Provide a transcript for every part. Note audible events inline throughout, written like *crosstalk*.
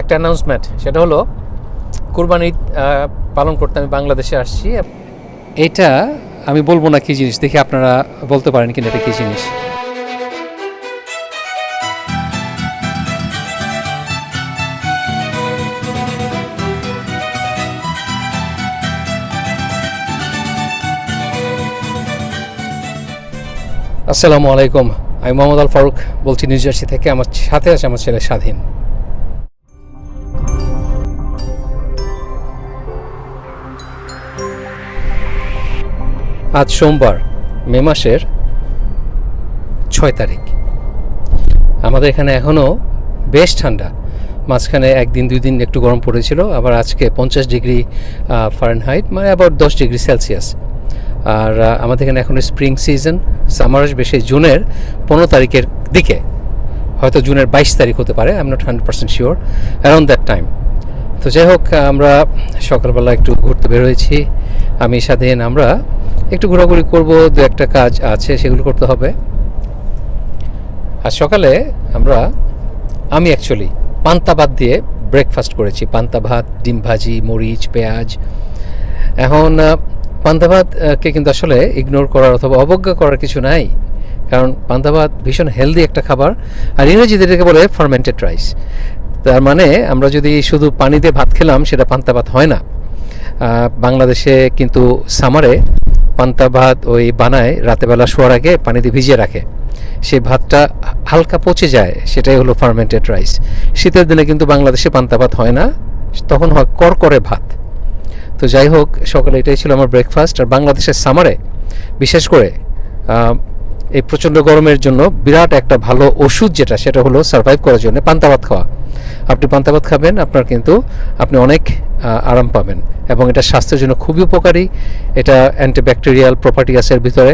একটা অ্যানাউন্সমেন্ট সেটা হলো কুরবানি ঈদ, পালন করতে আমি বাংলাদেশে আসছি। এটা আমি বলব না কি জিনিস দেখি আপনারা বলতে পারেন কিনা এটা কি জিনিস। আসসালামু আলাইকুম আমি মোহাম্মদ আল ফারুক বলছি নিউ জার্সি থেকে আমার সাথে আছে আমার ছেলে স্বাধীন। আজ সোমবার, মে মাসের ছয় তারিখ। আমাদের এখানে এখনও বেশ ঠান্ডা। মাঝখানে একদিন, দুই দিন একটু গরম পড়েছিল, আবার আজকে পঞ্চাশ ডিগ্রি ফারেনহাইট মানে আবার দশ ডিগ্রি সেলসিয়াস আর আমাদের এখানে এখন স্প্রিং সিজন সামার আসবে সেই জুনের পনেরো তারিখের দিকে। হয়তো জুনের বাইশ তারিখ হতে পারে I am not hundred percent sure around that time তো যাই হোক, আমরা সকালবেলা একটু ঘুরতে বেরোয়েছি আমি স্বাধীন আমরা একটু ঘোরাঘুরি করব, দু একটা কাজ আছে, সেগুলো করতে হবে। আর সকালে আমরা, আমি অ্যাকচুয়ালি পান্তা ভাত দিয়ে ব্রেকফাস্ট করেছি। পান্তা ভাত, ডিম ভাজি, মরিচ, পেঁয়াজ। এখন পান্তা ভাতকে কিন্তু আসলে ইগনোর করার অথবা অবজ্ঞা করার কিছু নাই। কারণ পান্তা ভাত ভীষণ হেলদি একটা খাবার। আর ইংরেজিতে এটাকে বলে ফার্মেন্টেড রাইস তার মানে আমরা যদি শুধু পানি দিয়ে ভাত খেলাম, সেটা পান্তা ভাত হয় না। বাংলাদেশে কিন্তু সামারে পান্তা ভাত ওই বানায় রাতেবেলা শোয়ার আগে পানিতে ভিজিয়ে রাখে। সে ভাতটা হালকা পচে যায়, সেটাই হলো ফার্মেন্টেড রাইস। শীতের দিনে কিন্তু বাংলাদেশে পান্তা ভাত হয় না, তখন হয় করকরে ভাত। তো যাই হোক, সকালে এটাই ছিল আমার ব্রেকফাস্ট আর বাংলাদেশের সামারে বিশেষ করে এই প্রচণ্ড গরমের জন্য বিরাট একটা ভালো ওষুধ যেটা, সেটা হলো সার্ভাইভ করার জন্য পান্তা ভাত খাওয়া। আপনি পান্তা ভাত খাবেন, আপনার কিন্তু আপনি অনেক আরাম পাবেন এবং এটা স্বাস্থ্যের জন্য খুবই উপকারী। এটা অ্যান্টিব্যাকটেরিয়াল প্রপার্টি আছে এর ভিতরে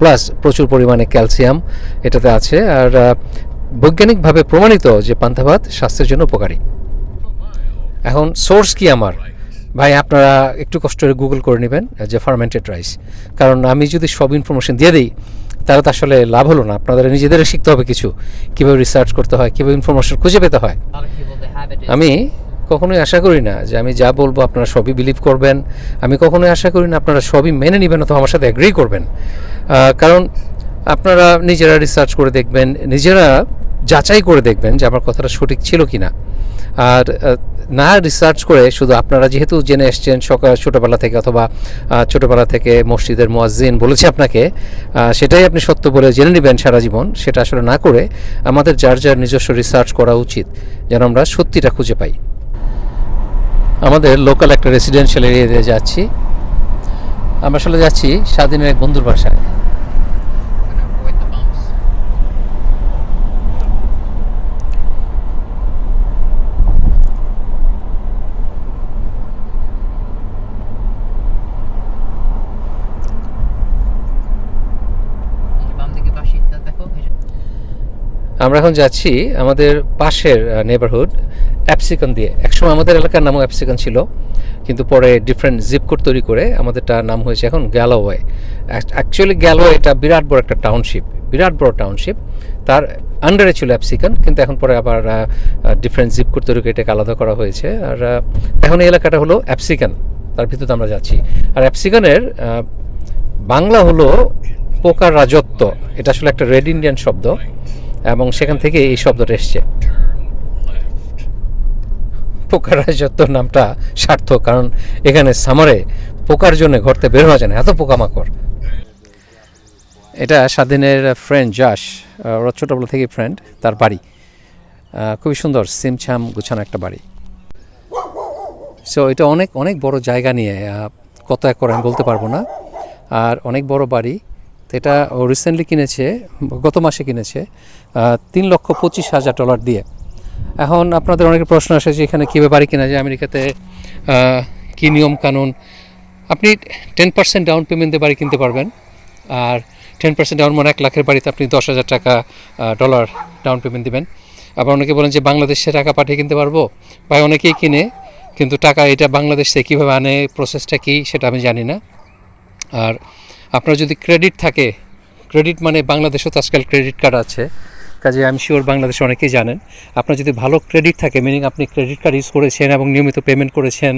প্লাস প্রচুর পরিমাণে ক্যালসিয়াম এটাতে আছে। আর বৈজ্ঞানিকভাবে প্রমাণিত যে পান্তা ভাত স্বাস্থ্যের জন্য উপকারী। এখন সোর্স কি আমার? ভাই, আপনারা একটু কষ্ট করে গুগল করে নেবেন, যে ফার্মেন্টেড রাইস কারণ আমি যদি সব ইনফরমেশন দিয়ে দিই তাহলে তো আসলে লাভ হলো না। আপনাদের নিজেদের শিখতে হবে কিছু। কীভাবে রিসার্চ করতে হয় কীভাবে ইনফরমেশন খুঁজে পেতে হয়। আমি কখনোই আশা করি না যে আমি যা বলব আপনারা সবই বিলিভ করবেন। আমি কখনোই আশা করি না আপনারা সবই মেনে নেবেন অথবা আমার সাথে অ্যাগ্রি করবেন। কারণ আপনারা নিজেরা রিসার্চ করে দেখবেন নিজেরা যাচাই করে দেখবেন যে আমার কথাটা সঠিক ছিল কি না আর না রিসার্চ করে শুধু আপনারা যেহেতু জেনে এসছেন সকাল, ছোটোবেলা থেকে অথবা ছোটোবেলা থেকে মসজিদের মোয়াজ্জিন বলেছে আপনাকে সেটাই আপনি সত্য বলে জেনে নেবেন সারা জীবন, সেটা আসলে না করে আমাদের যার যার নিজস্ব রিসার্চ করা উচিত যেন আমরা সত্যিটা খুঁজে পাই। আমাদের লোকাল একটা রেসিডেন্সিয়াল এরিয়াতে যাচ্ছি। আমরা আসলে যাচ্ছি স্বাধীনের এক বন্ধুর বাসায় Gonna avoid the bumps. এই যে বাম দিকে বাসিটা দেখো এই যে- আমরা এখন যাচ্ছি আমাদের পাশের নেবারহুড অ্যাপসিকন দিয়ে। একসময় আমাদের এলাকার নামও অ্যাপসিকন ছিল, কিন্তু পরে ডিফারেন্ট জিপ কোড তৈরি করে আমাদেরটা নাম হয়েছে এখন গ্যালোওয়ে অ্যাকচুয়ালি গ্যালোয়ে এটা বিরাট বড় একটা টাউনশিপ বিরাট বড় টাউনশিপ তার আন্ডারে ছিল অ্যাপসিকন কিন্তু এখন পরে আবার ডিফারেন্ট জিপ কোড তৈরি করে এটাকে আলাদা করা হয়েছে। আর এখন এই এলাকাটা হলো অ্যাপসিকন তার ভিতরে আমরা যাচ্ছি। আর অ্যাপসিকনের বাংলা হলো পোকার রাজত্ব, এটা আসলে একটা রেড ইন্ডিয়ান শব্দ। এবং সেখান থেকে এই শব্দটা এসছে। পোকার রাজত্ব নামটা সার্থক কারণ এখানে সামারে পোকার জন্য ঘরতে বের হওয়া যায় না এত পোকামাকড়। এটা স্বাধীনের ফ্রেন্ড আহ, ওরা ছোটোবেলা থেকেই ফ্রেন্ড তার বাড়ি। খুবই সুন্দর সিমছাম গুছানো একটা বাড়ি। সো এটা অনেক অনেক বড় জায়গা নিয়ে কত একর আমি বলতে পারব না। আর অনেক বড় বাড়ি তো এটা ও রিসেন্টলি কিনেছে, গত মাসে কিনেছে তিন লক্ষ পঁচিশ হাজার ডলার দিয়ে। এখন আপনাদের অনেকের প্রশ্ন আসে যে এখানে কীভাবে বাড়ি কেনা যায়, আমেরিকাতে কী নিয়ম কানুন। আপনি টেন পার্সেন্ট ডাউন পেমেন্ট দিয়ে বাড়ি কিনতে পারবেন, আর টেন পার্সেন্ট ডাউন মানে এক লাখের বাড়িতে আপনি দশ হাজার টাকা ডলার ডাউন পেমেন্ট দিবেন। আবার অনেকে বলেন যে বাংলাদেশে টাকা পাঠিয়ে কিনতে পারব? বা অনেকেই কিনে, কিন্তু টাকা এটা বাংলাদেশ থেকে কীভাবে আনে প্রসেসটা কী, সেটা আমি জানি না। আর আপনার যদি ক্রেডিট থাকে, ক্রেডিট মানে বাংলাদেশেও তো আজকাল ক্রেডিট কার্ড আছে, কাজে আমি শিওর বাংলাদেশে অনেকেই জানেন। আপনার যদি ভালো ক্রেডিট থাকে মিনিং আপনি ক্রেডিট কার্ড ইউজ করেছেন এবং নিয়মিত পেমেন্ট করেছেন,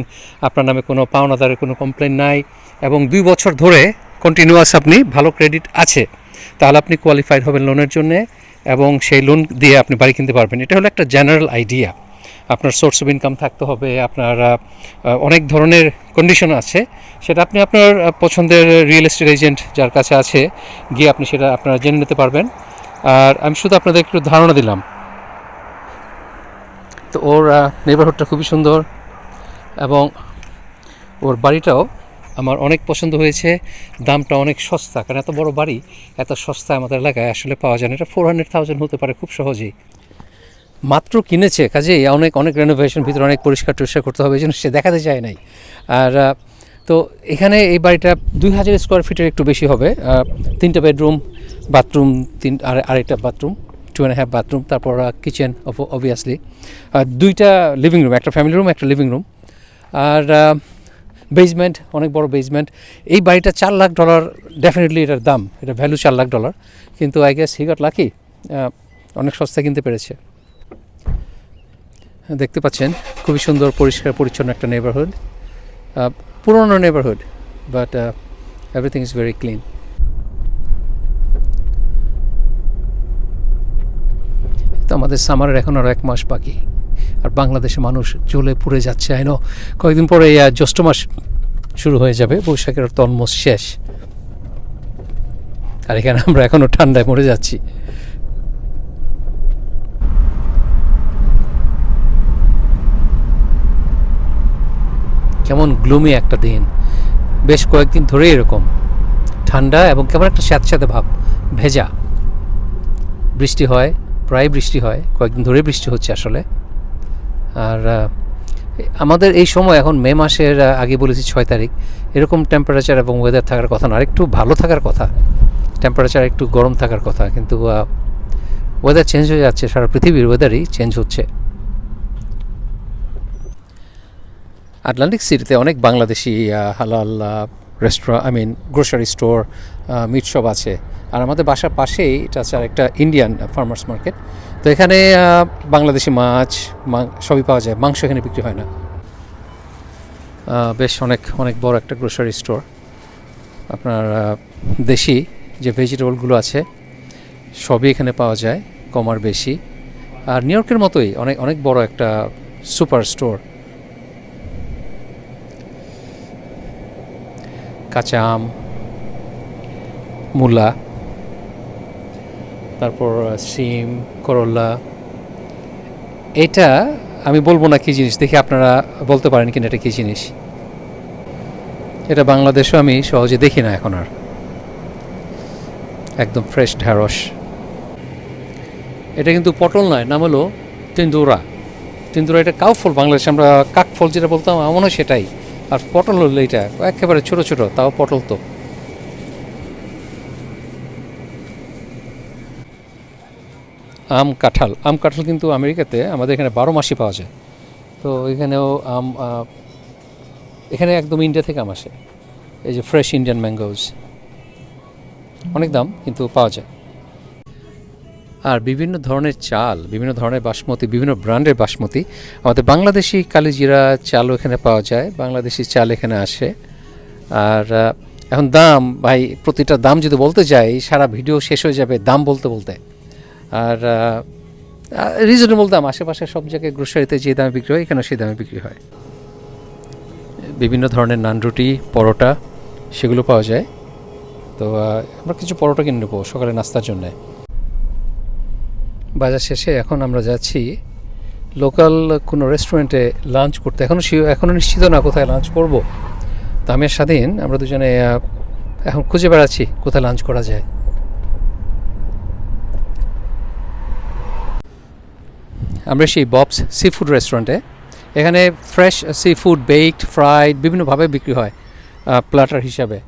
আপনার নামে কোনো পাওনাদারের কোনো কমপ্লেন নাই এবং দুই বছর ধরে কন্টিনিউয়াস আপনি ভালো ক্রেডিট আছে, তাহলে আপনি কোয়ালিফাইড হবেন লোনের জন্য এবং সেই লোন দিয়ে আপনি বাড়ি কিনতে পারবেন। এটা হলো একটা জেনারেল আইডিয়া আপনার সোর্স অফ ইনকাম থাকতে হবে, আপনার অনেক ধরনের কন্ডিশন আছে। সেটা আপনি আপনার পছন্দের রিয়েল এস্টেট এজেন্ট যার কাছে আছে, গিয়ে আপনি সেটা আপনারা জেনে নিতে পারবেন। আর আমি শুধু আপনাদের একটু ধারণা দিলাম। তো ওর নেবারহুডটা খুবই সুন্দর এবং ওর বাড়িটাও আমার অনেক পছন্দ হয়েছে। দামটা অনেক সস্তা, কারণ এত বড় বাড়ি, এত সস্তা আমাদের এলাকায় আসলে পাওয়া যায় না। এটা ফোর হান্ড্রেড থাউজেন্ড হতে পারে খুব সহজেই। মাত্র কিনেছে, কাজেই অনেক অনেক রেনোভেশন ভিতরে অনেক পরিষ্কার টরিষ্কার করতে হবে, এই জন্য সে দেখাতে চায় নাই। আর তো এখানে এই বাড়িটা দুই হাজার স্কোয়ার ফিটের একটু বেশি হবে তিনটা বেডরুম বাথরুম তিন, আর, আরেকটা bathroom two and half bathroom তারপর কিচেন অবভিয়াসলি দুইটা লিভিং রুম একটা ফ্যামিলি রুম একটা লিভিং রুম আর বেসমেন্ট অনেক বড় বেসমেন্ট এই বাড়িটা চার লাখ ডলার ডেফিনেটলি এটার দাম, এটা ভ্যালু চার লাখ ডলার কিন্তু I guess he got lucky অনেক সস্তা কিনতে পেরেছে। দেখতে পাচ্ছেন, খুবই সুন্দর, পরিষ্কার, পরিচ্ছন্ন একটা নেবারহুড পুরনো neighbourhood but everything is very clean তো আমাদের সামারের এখন আরও এক মাস বাকি, আর বাংলাদেশে মানুষ জ্বলে পুড়ে যাচ্ছে আইনো কয়েকদিন পরে জ্যৈষ্ঠ মাস শুরু হয়ে যাবে, বৈশাখের তো অলমোস্ট শেষ। আর এখানে আমরা এখনও ঠান্ডায় মরে যাচ্ছি। কেমন গ্লুমি একটা দিন। বেশ কয়েকদিন ধরেই এরকম। ঠান্ডা এবং কেমন একটা স্যাঁতস্যাঁতে ভাব। ভেজা। বৃষ্টি হয়, প্রায় বৃষ্টি হয়, কয়েকদিন ধরেই বৃষ্টি হচ্ছে আসলে। আর আমাদের এই সময় এখন মে মাসের আগে বলেছি ছয় তারিখ। এরকম টেম্পারেচার এবং ওয়েদার থাকার কথা না। আর একটু ভালো থাকার কথা। টেম্পারেচার একটু গরম থাকার কথা। কিন্তু ওয়েদার চেঞ্জ হয়ে যাচ্ছে। সারা পৃথিবীর ওয়েদারই চেঞ্জ হচ্ছে। আটলান্টিক সিটিতে অনেক বাংলাদেশি হালাল restaurant I mean grocery store meat shop আছে। আর আমাদের বাসার পাশেই এটা আছে একটা ইন্ডিয়ান ফার্মার্স মার্কেট তো এখানে বাংলাদেশি মাছ সবই পাওয়া যায়। মাংস এখানে বিক্রি হয় না। বেশ অনেক অনেক বড় একটা গ্রোসারি স্টোর আপনার দেশি যে ভেজিটেবলগুলো আছে, সবই এখানে পাওয়া যায় কমার বেশি। আর নিউ ইয়র্কের মতোই অনেক অনেক বড় একটা সুপার স্টোর কাঁচা আম, মূলা, তারপর সিম করলা। এটা আমি বলব না কী জিনিস, দেখি আপনারা বলতে পারেন কিনা এটা কী জিনিস। এটা বাংলাদেশেও আমি সহজে দেখি না এখন আর। একদম ফ্রেশ ঢ্যাঁড়স। এটা কিন্তু পটল নয়, নাম হলো তিন্দুরা। তিন্দুরা এটা কাউ ফল বাংলাদেশে আমরা কাক ফল যেটা বলতাম হয় সেটাই। আর পটল হলো এটা একেবারে ছোট ছোট, তাও পটল তো। আম কাঁঠাল আম কাঁঠাল কিন্তু আমেরিকাতে আমাদের এখানে বারো মাসই পাওয়া যায়। তো এখানেও আম এখানে একদম ইন্ডিয়া থেকে আম আসে। এই যে ফ্রেশ ইন্ডিয়ান ম্যাঙ্গোজ। অনেক দাম, কিন্তু পাওয়া যায়। আর বিভিন্ন ধরনের চাল, বিভিন্ন ধরনের বাসমতি, বিভিন্ন ব্র্যান্ডের বাসমতি। আমাদের বাংলাদেশি কালিজিরা চালও এখানে পাওয়া যায়, বাংলাদেশি চাল এখানে আসে। আর এখন দাম, ভাই, প্রতিটা দাম যদি বলতে যাই, সারা ভিডিও শেষ হয়ে যাবে দাম বলতে বলতে। আর রিজনেবল দাম, আশেপাশে সব জায়গায় গ্রোসারিতে যে দামে বিক্রি হয়, এখানেও সেই দামে বিক্রি হয়। বিভিন্ন ধরনের নান রুটি, পরোটা, সেগুলো পাওয়া যায়। তো আমরা কিছু পরোটা কিনে নেব সকালে নাস্তার জন্যে। বাজার শেষে এখন আমরা যাচ্ছি লোকাল কোনো রেস্টুরেন্টে লাঞ্চ করতে। এখনও এখনও নিশ্চিত না কোথায় লাঞ্চ করব। তো আমি স্বাধীন, আমরা দুজনে এখন খুঁজে বেড়াচ্ছি কোথায় লাঞ্চ করা যায়। আমরা সেই ববস সি ফুড রেস্টুরেন্টে এখানে fresh sea food baked fried বিভিন্নভাবে বিক্রি হয় প্লাটার হিসাবে।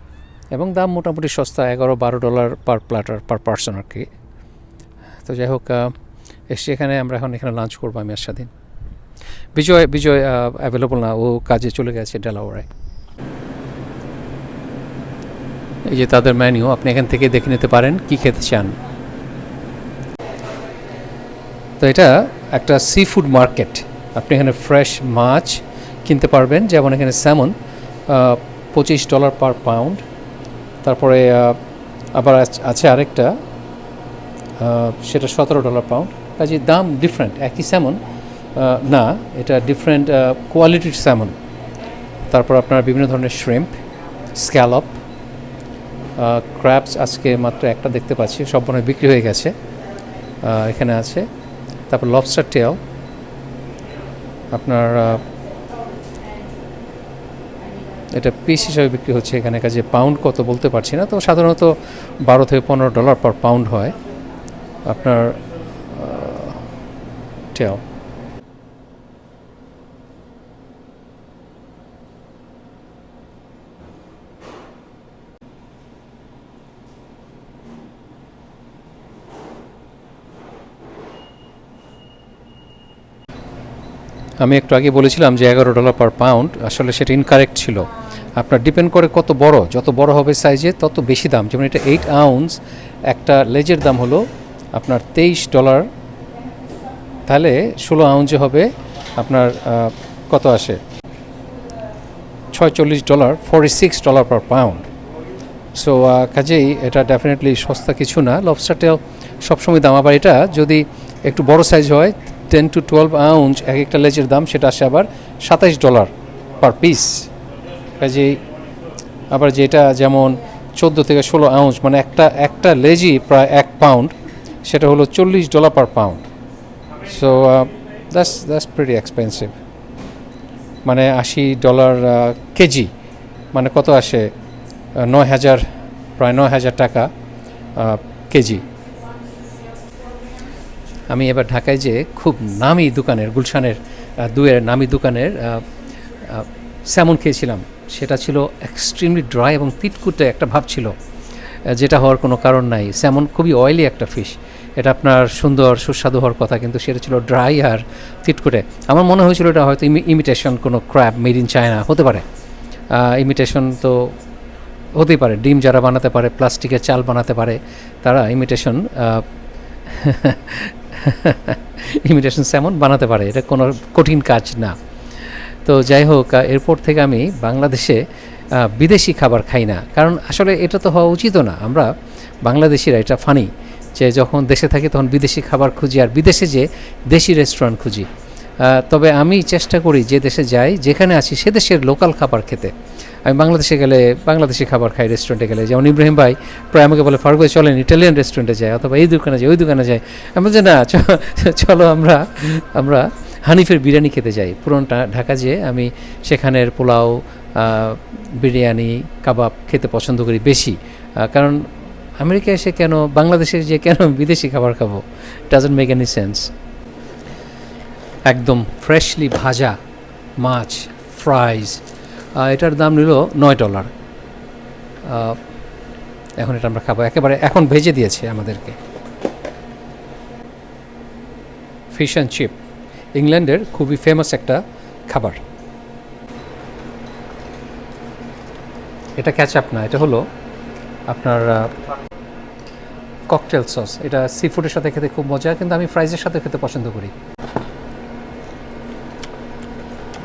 এবং দাম মোটামুটি সস্তা, এগারো বারো dollar per platter per person আর কি। তো যাই হোক এসছি এখানে, আমরা এখন এখানে লাঞ্চ করব আমি আর স্বাধীন। বিজয় বিজয় অ্যাভেলেবল না ও কাজে চলে গেছে ডেলাওয়ারায় এই যে তাদের মেনু আপনি এখান থেকে দেখে নিতে পারেন, কি খেতে চান। তো এটা একটা সি ফুড মার্কেট আপনি এখানে ফ্রেশ মাছ কিনতে পারবেন, যেমন এখানে স্যামন পঁচিশ ডলার পার পাউন্ড তারপরে আবার আছে আরেকটা সেটা সতেরো ডলার পাউন্ড কাজে দাম ডিফারেন্ট একই স্যামন না, এটা ডিফারেন্ট কোয়ালিটির স্যামন তারপর আপনার বিভিন্ন ধরনের শ্রেম্প স্ক্যালপ ক্র্যাপস আজকে মাত্র একটা দেখতে পাচ্ছি সব মনে বিক্রি হয়ে গেছে। এখানে আছে। তারপর লবস্টার টেল আপনার এটা পিস হিসাবে বিক্রি হচ্ছে এখানে। কাজে পাউন্ড কত বলতে পারছি না, তো সাধারণত বারো থেকে পনেরো ডলার পার পাউন্ড হয়। আপনার টেল আমি একটু আগে বলেছিলাম যে এগারো ডলার পার পাউন্ড আসলে সেটা ইনকারেক্ট ছিল। আপনার ডিপেন্ড করে কত বড়, যত বড় হবে সাইজে তত বেশি দাম। যেমন এটা এইট আউন্স একটা লেজের দাম হলো আপনার তেইশ ডলার, তাহলে ষোলো আউন্সে হবে আপনার কত আসে? ছয়চল্লিশ dollar forty six dollar per pound so কাজেই এটা ডেফিনেটলি সস্তা কিছু না। লবস্টারটাও সবসময় দাম আবার এটা, যদি একটু বড় সাইজ হয় টেন টু টুয়েলভ আউন্স এক একটা লেজের দাম, সেটা আসে আবার সাতাইশ ডলার পার পিস কাজেই আবার যেটা যেমন চোদ্দ থেকে ষোলো আউন্স মানে একটা একটা লেজই প্রায় এক পাউন্ড সেটা হলো চল্লিশ dollar per pound so that's that's pretty expensive মানে আশি ডলার কেজি মানে কত আসে? নয় হাজার, প্রায় নয় হাজার টাকা কেজি। আমি এবার ঢাকায় যে খুব নামি দোকানের, গুলশানের দুয়ের নামি দোকানের স্যামন খেয়েছিলাম। সেটা ছিল এক্সট্রিমলি ড্রাই এবং তিতকুটে একটা ভাব ছিল। যেটা হওয়ার কোনো কারণ নাই। স্যামন খুবই অয়েলি একটা ফিশ এটা আপনার সুন্দর, সুস্বাদু হওয়ার কথা, কিন্তু সেটা ছিল ড্রাই আর তিতকুটে। আমার মনে হয়েছিল এটা হয়তো ইমিটেশন কোনো ক্র্যাব মেড ইন চায়না হতে পারে। ইমিটেশন তো হতেই পারে। ডিম যারা বানাতে পারে প্লাস্টিকের চাল বানাতে পারে, তারা ইমিটেশন ইমিটেশন *laughs* স্যামন বানাতে পারে। এটা কোনো কঠিন কাজ না। তো যাই হোক এরপর থেকে আমি বাংলাদেশে বিদেশি খাবার খাই না। কারণ আসলে এটা তো হওয়া উচিত না। আমরা বাংলাদেশিরা এটা ফানি যে যখন দেশে থাকি তখন বিদেশি খাবার খুঁজি আর বিদেশে যে দেশি রেস্টুরেন্ট খুঁজি। তবে আমি চেষ্টা করি যে দেশে যাই, যেখানে আছি সে দেশের লোকাল খাবার খেতে। আমি বাংলাদেশে গেলে বাংলাদেশি খাবার খাই রেস্টুরেন্টে গেলে। যেমন ইব্রাহিম ভাই প্রায় আমাকে বলে ভাই, চলেন ইটালিয়ান রেস্টুরেন্টে যায় অথবা এই দোকানে যাই, ওই দোকানে যাই। আমি বলছি, না চলো আমরা আমরা হানিফের বিরিয়ানি খেতে যাই। পুরোটা ঢাকা যেয়ে আমি সেখানের পোলাও বিরিয়ানি, কাবাব খেতে পছন্দ করি বেশি। কারণ আমেরিকা এসে কেন, বাংলাদেশে যে কেন বিদেশি খাবার খাব? ডাজন্ট মেক এনি সেন্স একদম ফ্রেশলি ভাজা মাছ ফ্রাইজ এটার দাম নিল নয় ডলার এখন এটা আমরা খাব। একেবারে এখন ভেজে দিয়েছে আমাদেরকে। ফিশ অ্যান্ড চিপ ইংল্যান্ডের খুবই ফেমাস একটা খাবার। এটা ক্যাচআপ না, এটা হলো আপনার ককটেল সস এটা সি ফুডের সাথে খেতে খুব মজা, কিন্তু আমি ফ্রাইজের সাথে খেতে পছন্দ করি।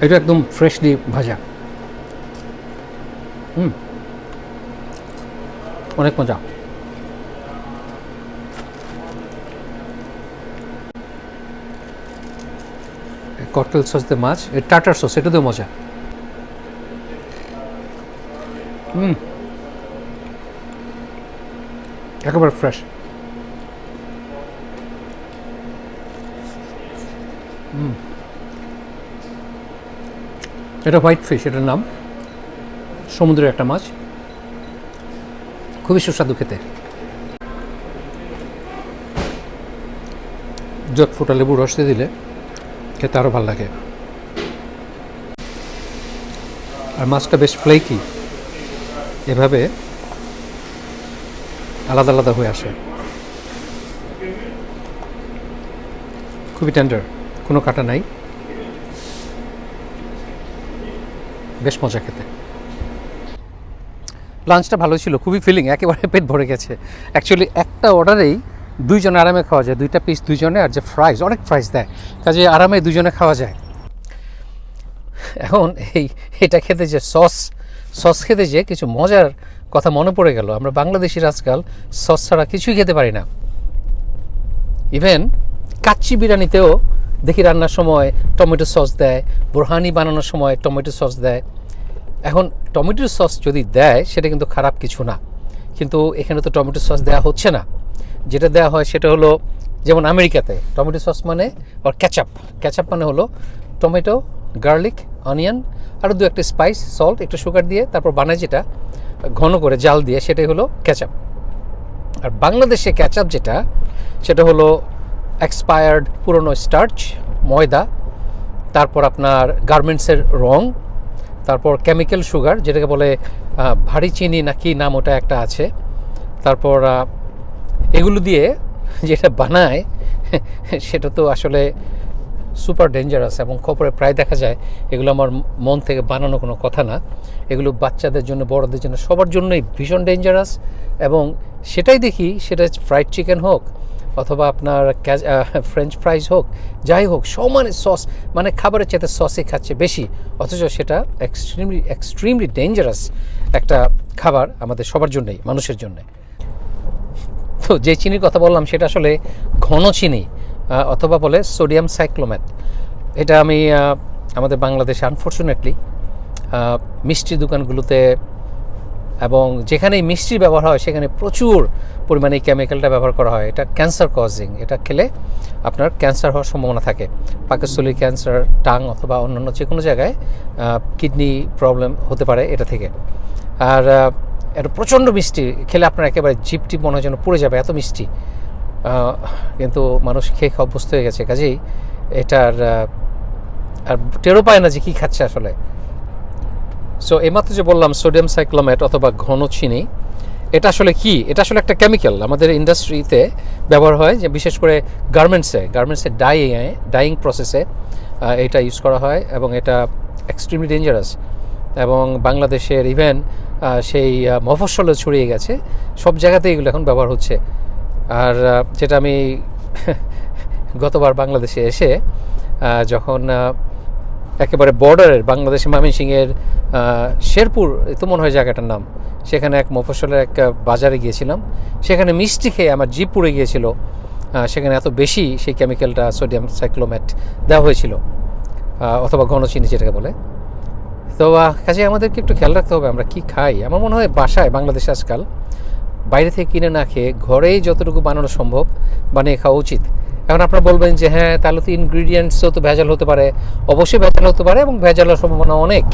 এটা একদম ফ্রেশলি ভাজা। হুম। অনেক মজা। ককটেল সস দিয়ে মাছ টাটার সস এটা তো মজা। হুম। একেবারে ফ্রেশ এটা হোয়াইট ফিশ এটার নাম। সমুদ্রের একটা মাছ। খুবই সুস্বাদু খেতে। জগ ফোটা লেবু রস দিয়ে দিলে খেতে আরও ভালো লাগে। আর মাছটা বেশ ফ্লেকি এভাবে আলাদা আলাদা হয়ে আসে। খুবই টেন্ডার কোনো কাটা নাই। বেশ মজা খেতে। লাঞ্চটা ভালো ছিল, খুবই ফিলিং একেবারে পেট ভরে গেছে। অ্যাকচুয়ালি একটা অর্ডারেই দুইজনে আরামে খাওয়া যায়, দুইটা পিস দুইজনে আর যে ফ্রাইজ অনেক ফ্রাইজ দেয়। কাজে আরামে দুজনে খাওয়া যায়। এখন এই, এটা খেতে যে সস সস খেতে যে কিছু মজার কথা মনে পড়ে গেল। আমরা বাংলাদেশির আজকাল সস ছাড়া কিছুই খেতে পারি না। ইভেন কাচ্চি বিরিয়ানিতেও দেখি রান্নার সময় টমেটো সস দেয়, বোরহানি বানানোর সময় টমেটো সস দেয়। এখন টমেটোর সস যদি দেয়, সেটা কিন্তু খারাপ কিছু না। কিন্তু এখানে তো টমেটো সস দেওয়া হচ্ছে না। যেটা দেওয়া হয় সেটা হলো যেমন আমেরিকাতে, টমেটো সস মানে আর ক্যাচাপ ক্যাচাপ মানে হলো টমেটো গার্লিক অনিয়ন আর দু একটা স্পাইস সল্ট একটু সুগার দিয়ে তারপর বানায় যেটা, ঘন করে জাল দিয়ে, সেটাই হলো ক্যাচাপ আর বাংলাদেশে ক্যাচআপ যেটা, সেটা হলো এক্সপায়ার্ড পুরনো স্টার্চ ময়দা, তারপর আপনার গার্মেন্টসের রং, তারপর কেমিক্যাল সুগার যেটাকে বলে ভারী চিনি না কি নাম ওটা একটা আছে, তারপর এগুলো দিয়ে যেটা বানায়, *laughs* সেটা তো আসলে সুপার ডেঞ্জারাস এবং খবরে প্রায় দেখা যায় এগুলো আমার মন থেকে বানানো কোনো কথা না। এগুলো বাচ্চাদের জন্য, বড়দের জন্য সবার জন্যই ভীষণ ডেঞ্জারাস এবং সেটাই দেখি, সেটা ফ্রাইড চিকেন হোক অথবা আপনার ফ্রেঞ্চ ফ্রাইজ হোক, যাই হোক, সমানে সস মানে খাবারের চেয়ে সসই খাচ্ছে বেশি। অথচ সেটা এক্সট্রিমলি এক্সট্রিমলি ডেঞ্জারাস একটা খাবার আমাদের সবার জন্যই, মানুষের জন্যে। তো যে চিনির কথা বললাম, সেটা আসলে ঘন চিনি। অথবা বলে সোডিয়াম সাইক্লোম্যাট এটা আমি আমাদের বাংলাদেশে আনফর্চুনেটলি মিষ্টির দোকানগুলোতে এবং যেখানে এই মিষ্টির ব্যবহার হয়, সেখানে প্রচুর পরিমাণে এই কেমিক্যালটা ব্যবহার করা হয়। এটা ক্যান্সার কজিং এটা খেলে আপনার ক্যান্সার হওয়ার সম্ভাবনা থাকে। পাকস্থলী ক্যান্সার টাং অথবা অন্যান্য যে কোনো জায়গায় কিডনি প্রবলেম হতে পারে এটা থেকে। আর এটা প্রচণ্ড মিষ্টি খেলে আপনার একেবারে জিপটি মনে হয় যেন পড়ে যাবে, এত মিষ্টি। কিন্তু মানুষ খেয়ে খেয়ে অভ্যস্ত হয়ে গেছে। কাজেই এটার আর টেরও পায় না যে কী খাচ্ছে আসলে। সো এইমাত্র যে বললাম সোডিয়াম সাইক্লোমেট অথবা ঘন চিনি এটা আসলে কি? এটা আসলে একটা কেমিক্যাল আমাদের ইন্ডাস্ট্রিতে ব্যবহার হয় যে বিশেষ করে গার্মেন্টসে গার্মেন্টসে ডাইং ডাইং প্রসেসে এটা ইউজ করা হয় এবং এটা এক্সট্রিমলি ডেঞ্জারাস এবং বাংলাদেশের ইভেন সেই আহ, মফস্বলে ছড়িয়ে গেছে। সব জায়গাতেই এগুলো এখন ব্যবহার হচ্ছে। আর যেটা আমি *laughs* গতবার বাংলাদেশে এসে যখন একেবারে বর্ডারের বাংলাদেশের ময়মনসিংহের শেরপুর তো মনে হয় জায়গাটার নাম, সেখানে এক মফস্বলের এক বাজারে গিয়েছিলাম। সেখানে মিষ্টি খেয়ে আমার জিপ পুড়ে গিয়েছিল। সেখানে এত বেশি সেই কেমিক্যালটা সোডিয়াম সাইক্লোমেট দেওয়া হয়েছিল অথবা ঘনচিনি যেটাকে বলে। তো কাজে আমাদেরকে একটু খেয়াল রাখতে হবে, আমরা কি খাই? আমার মনে হয় বাসায়, বাংলাদেশে আজকাল বাইরে থেকে কিনে না খেয়ে ঘরেই যতটুকু বানানো সম্ভব বানিয়ে খাওয়া উচিত। এখন আপনারা বলবেন যে হ্যাঁ তাহলে তো ইনগ্রিডিয়েন্টসও তো ভেজাল হতে পারে। অবশ্যই ভেজাল হতে পারে এবং ভেজালের সম্ভাবনা অনেক।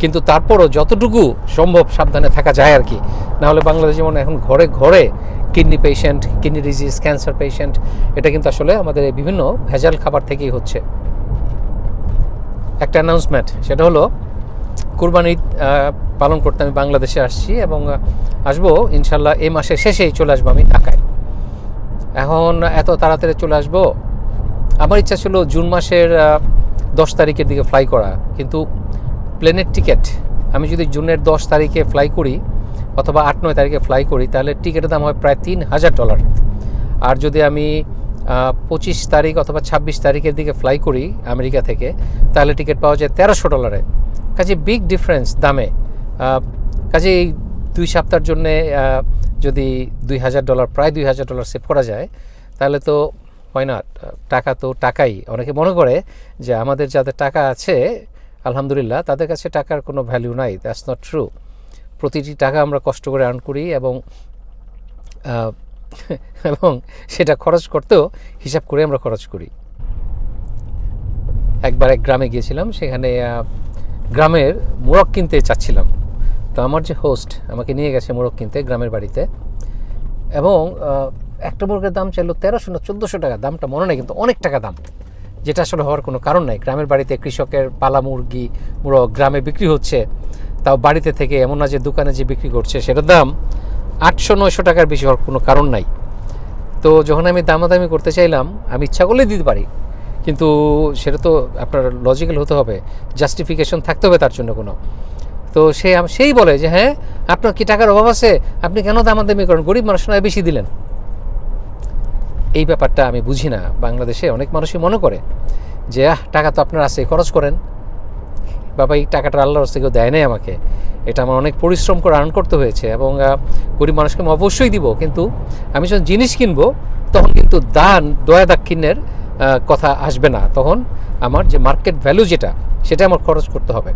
কিন্তু তারপরও যতটুকু সম্ভব সাবধানে থাকা যায় আর কি। নাহলে বাংলাদেশ যেমন এখন ঘরে ঘরে kidney patient kidney disease cancer patient এটা কিন্তু আসলে আমাদের বিভিন্ন ভেজাল খাবার থেকেই হচ্ছে। একটা অ্যানাউন্সমেন্ট সেটা হলো কুরবানি পালন করতে আমি বাংলাদেশে আসছি এবং আসব, ইনশাল্লাহ এই মাসের শেষেই চলে আসব আমি ঢাকায়। এখন এত তাড়াতাড়ি চলে আসব, আমার ইচ্ছা ছিল জুন মাসের দশ তারিখের দিকে ফ্লাই করা, কিন্তু প্লেনের টিকিট আমি যদি জুনের দশ তারিখে ফ্লাই করি অথবা আট, নয় তারিখে ফ্লাই করি, তাহলে টিকিটের দাম হয় প্রায় তিন হাজার ডলার আর যদি আমি পঁচিশ তারিখ অথবা ছাব্বিশ তারিখের দিকে ফ্লাই করি আমেরিকা থেকে, তাহলে টিকিট পাওয়া যায় তেরোশো ডলারে কাজে বিগ ডিফারেন্স দামে। কাজে এই দুই সপ্তাহের জন্যে যদি দুই হাজার ডলার প্রায় দুই হাজার ডলার সেভ করা যায়, তাহলে তো হয় না টাকা তো টাকাই। অনেকে মনে করে যে আমাদের যাদের টাকা আছে, আলহামদুলিল্লাহ, তাদের কাছে টাকার কোনো ভ্যালু নাই। দ্যাটস নট ট্রু প্রতিটি টাকা আমরা কষ্ট করে আর্ন করি এবং *laughs* এবং সেটা খরচ করতেও হিসাব করে আমরা খরচ করি। একবার এক গ্রামে গিয়েছিলাম, সেখানে গ্রামের মোরগ কিনতে চাচ্ছিলাম। তো আমার যে হোস্ট আমাকে নিয়ে গেছে মোরগ কিনতে গ্রামের বাড়িতে। এবং একটা মুরগের দাম চাইলো তেরোশো না চোদ্দোশো টাকা। দামটা মনে নেই, কিন্তু অনেক টাকা দাম। যেটা আসলে হওয়ার কোনো কারণ নাই। গ্রামের বাড়িতে কৃষকের পালা মুরগি মুরগ গ্রামে বিক্রি হচ্ছে। তাও বাড়িতে থেকে এমন না যে দোকানে যে বিক্রি করছে, সেটার দাম আটশো নয়শো টাকার বেশি হওয়ার কোনো কারণ নাই। তো যখন আমি দামাদামি করতে চাইলাম, আমি ইচ্ছা করলেই দিতে পারি। কিন্তু সেটা তো আপনার লজিক্যাল হতে হবে জাস্টিফিকেশন থাকতে হবে তার জন্য কোনো। তো সে সেই বলে যে হ্যাঁ আপনার কি টাকার অভাব আছে? আপনি কেন দাম দামাদামি করেন গরিব মানুষ নয়, বেশি দিলেন। এই ব্যাপারটা আমি বুঝি না। বাংলাদেশে অনেক মানুষই মনে করে যে, আহ, টাকা তো আপনার আছে, খরচ করেন। বাবা, এই টাকাটা আল্লাহর হস্তে কেউ দেয় নাই আমাকে। এটা আমার অনেক পরিশ্রম করে আর্ন করতে হয়েছে এবং গরিব মানুষকে আমি অবশ্যই দিব। কিন্তু আমি যখন জিনিস কিনবো, তখন কিন্তু দান দয়া দাক্ষিণ্যের কথা আসবে না। তখন আমার যে মার্কেট ভ্যালু যেটা, সেটা আমার খরচ করতে হবে।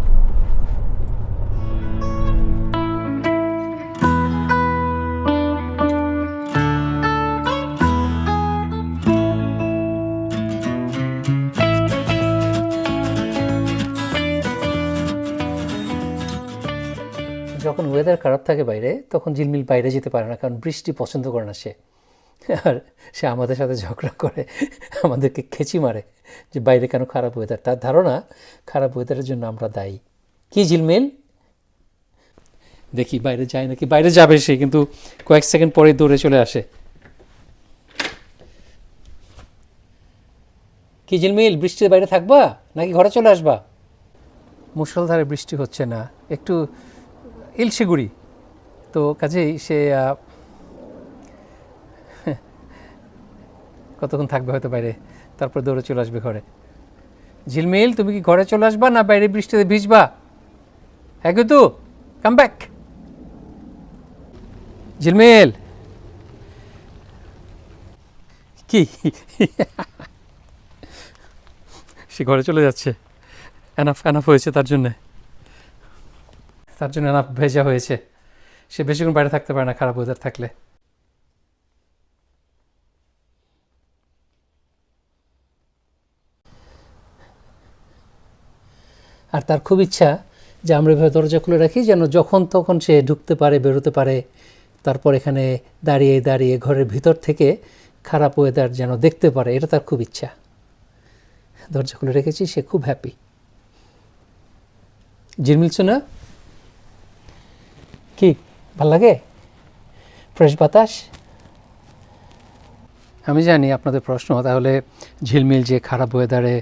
যখন ওয়েদার খারাপ থাকে বাইরে, তখন ঝিলমিল বাইরে যেতে পারে না, কারণ বৃষ্টি পছন্দ করে না সে। আর সে আমাদের সাথে ঝগড়া করে আমাদেরকে খেচি মারে যে বাইরে কেন খারাপ ওয়েদার তার ধারণা খারাপ ওয়েদারের জন্য আমরা দায়ী। কি ঝিলমিল দেখি বাইরে যায় নাকি? বাইরে যাবে সে, কিন্তু কয়েক সেকেন্ড পরে দৌড়ে চলে আসে। কি ঝিলমিল বৃষ্টির বাইরে থাকবা? নাকি ঘরে চলে আসবা? মুষলধারে বৃষ্টি হচ্ছে না। একটু ইলশিগুড়ি। তো কাজেই সে কতক্ষণ থাকবে হয়তো বাইরে? তারপর দৌড়ে চলে আসবে ঘরে। ঝিলমিল, তুমি কি ঘরে চলে আসবা না বাইরে বৃষ্টিতে ভিজবা? হ্যাঁ কিন্তু কাম ব্যাক ঝিলমিল! কি? সে ঘরে চলে যাচ্ছে। এনাফ এনাফ হয়েছে তার জন্যে। তার জন্য এনাফ ভেজা হয়েছে। সে বেশিক্ষণ বাইরে থাকতে পারে না, খারাপ ওয়েদার থাকলে। আর তার খুব ইচ্ছা যে আমরা এভাবে দরজা খুলে রাখি, যেন যখন তখন সে ঢুকতে পারে, বেরোতে পারে, তারপর এখানে দাঁড়িয়ে দাঁড়িয়ে ঘরের ভিতর থেকে খারাপ ওয়েদার যেন দেখতে পারে, এটা তার খুব ইচ্ছা। দরজা খুলে রেখেছি, সে খুব হ্যাপি জিরমিলছো না? কি, ভালো লাগে? ফ্রেশ বাতাস? আমি জানি আপনাদের প্রশ্ন, তাহলে ঝিলমিল যে খারাপ ওয়েদারে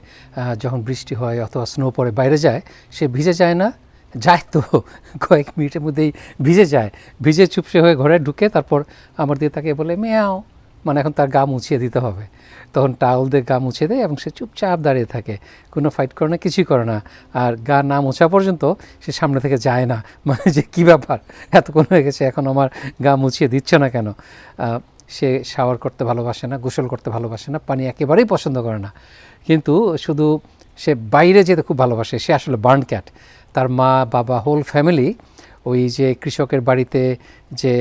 যখন বৃষ্টি হয় অথবা স্নো পড়ে বাইরে যায়, সে ভিজে যায় না? যায় তো, *laughs* কয়েক মিনিটের মধ্যেই ভিজে যায়। ভিজে চুপসে হয়ে ঘরে ঢুকে তারপর আমার দিয়ে তাকে বলে, মেয়াও। মানে এখন তার গা মুছিয়ে দিতে হবে। তখন টাওয়াল দিয়ে গা মুছিয়ে দেয় এবং সে চুপচাপ দাঁড়িয়ে থাকে। কোনো ফাইট করে না, কিছুই করে না। আর গা না মোছা পর্যন্ত সে সামনে থেকে যায় না। মানে যে কী ব্যাপার? এতক্ষণ হয়ে গেছে, এখন আমার গা মুছিয়ে দিচ্ছে না কেন? সে শাওয়ার করতে ভালোবাসে না, গোসল করতে ভালোবাসে না, পানি একেবারেই পছন্দ করে না। কিন্তু শুধু সে বাইরে যেতে খুব ভালোবাসে, সে আসলে বার্ন ক্যাট তার মা, বাবা হোল ফ্যামিলি ওই যে কৃষকের বাড়িতে যে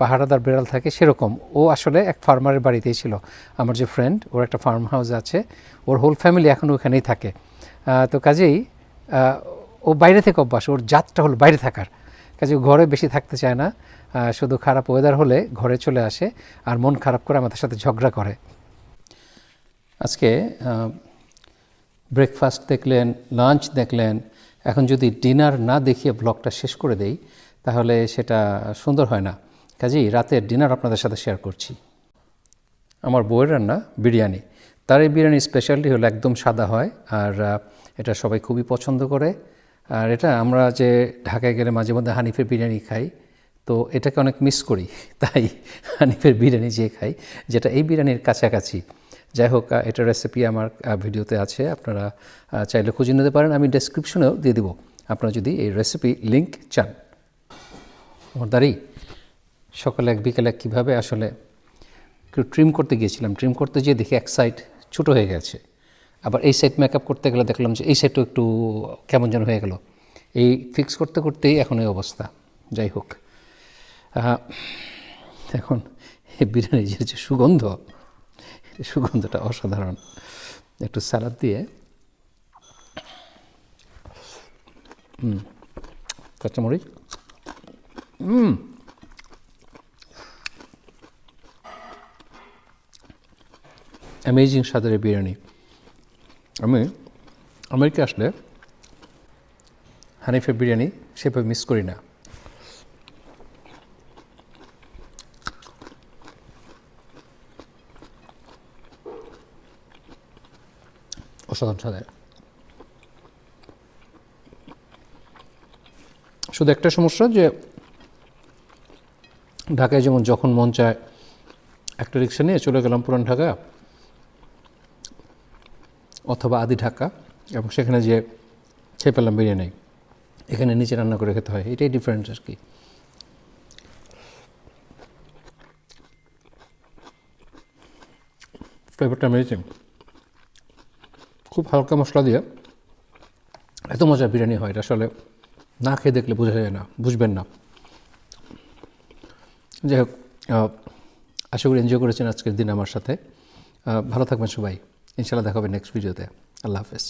পাহারাদার বেড়াল থাকে সেরকম। ও আসলে এক ফার্মারের বাড়িতেই ছিল। আমার যে ফ্রেন্ড ওর একটা ফার্ম হাউস আছে, ওর হোল ফ্যামিলি এখন ওখানেই থাকে। তো কাজেই ও বাইরে থেকে অভ্যাস, ওর জাতটা হলো বাইরে থাকার। কাজে ঘরে বেশি থাকতে চায় না। শুধু খারাপ ওয়েদার হলে ঘরে চলে আসে আর মন খারাপ করে আমাদের সাথে ঝগড়া করে। আজকে ব্রেকফাস্ট দেখলেন লাঞ্চ দেখলেন, এখন যদি ডিনার না দেখিয়ে ব্লগটা শেষ করে দেই, তাহলে সেটা সুন্দর হয় না। কাজেই রাতের ডিনার আপনাদের সাথে শেয়ার করছি। আমার বউয়ের রান্না, বিরিয়ানি। তার এই বিরিয়ানির স্পেশালিটি হলো একদম সাদা হয় আর এটা সবাই খুবই পছন্দ করে। আর এটা আমরা যে ঢাকায় গেলে মাঝে মধ্যে হানিফের বিরিয়ানি খাই তো এটাকে অনেক মিস করি, তাই হানিফের বিরিয়ানি যে খাই, যেটা এই বিরিয়ানির কাছাকাছি। যাই হোক এটার রেসিপি আমার ভিডিওতে আছে, আপনারা চাইলে খুঁজে নিতে পারেন, আমি ডেসক্রিপশনেও দিয়ে দিব। আপনারা যদি এই রেসিপি লিঙ্ক চান। আমার দাঁড়ি সকালে এক, বিকেলে কীভাবে আসলে একটু ট্রিম করতে গিয়েছিলাম। ট্রিম করতে গিয়ে দেখি এক সাইড ছোটো হয়ে গেছে। আবার এই সাইড মেকআপ করতে গেলে দেখলাম যে এই সাইডটাও একটু কেমন যেন হয়ে গেল। এই ফিক্স করতে করতেই এখন এই অবস্থা। যাই হোক। এখন এই বিরিয়ানির যে যে সুগন্ধ সুগন্ধটা অসাধারণ। একটু স্যালাড দিয়ে হুম কাঁচামরিচ অ্যামেজিং স্বাদের বিরিয়ানি। আমি আমেরিকা আসলে হানিফের বিরিয়ানি সেভাবে মিস করি না। অসাধারণ স্বাদের শুধু একটা সমস্যা যে, ঢাকায় যেমন যখন মন চায় একটা রিক্সা নিয়ে চলে গেলাম পুরান ঢাকা অথবা আদি ঢাকা, এবং সেখানে যে খেয়ে পেলাম বিরিয়ানি। এখানে নিচে রান্না করে খেতে হয়, এটাই ডিফারেন্স আর কি। ফ্লেভারটা অ্যামেজিং খুব হালকা মশলা দিয়ে। এত মজা বিরিয়ানি হয়, এটা আসলে না খেয়ে দেখলে বোঝা যায় না, বুঝবেন না। যাই হোক আশা করি এনজয় করেছেন আজকের দিন আমার সাথে। ভালো থাকবেন সবাই। ইনশাল্লাহ দেখা হবে নেক্সট ভিডিওতে আল্লাহ হাফেজ।